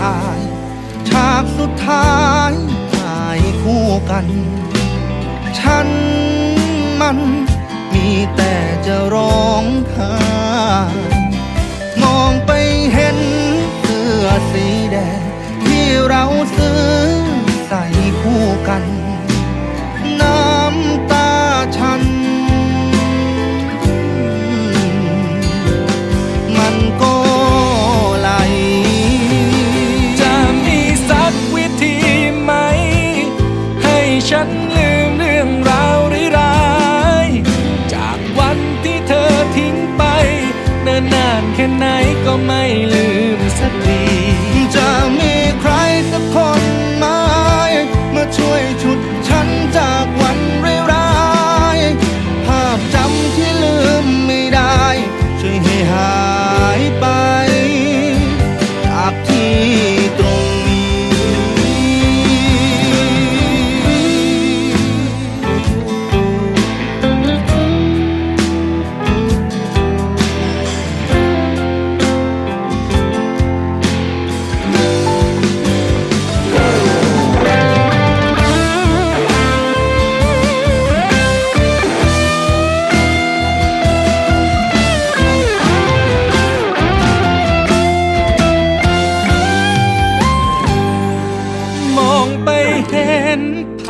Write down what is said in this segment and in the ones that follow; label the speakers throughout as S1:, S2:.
S1: ถ่าย ฉากสุดท้ายถ่ายคู่กัน ฉันมันมีแต่ นิ่นนาน
S2: แ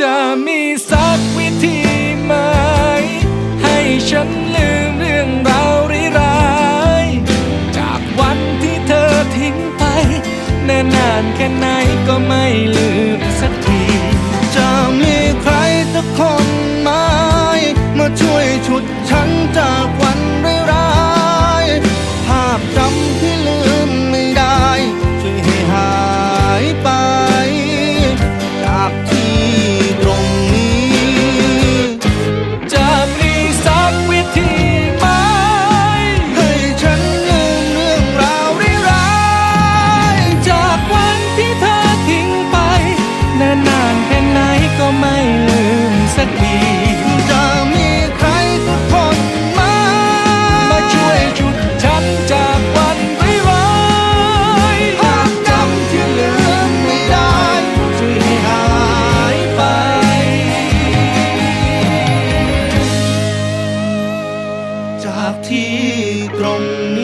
S2: จ ที่
S1: ตรงนี้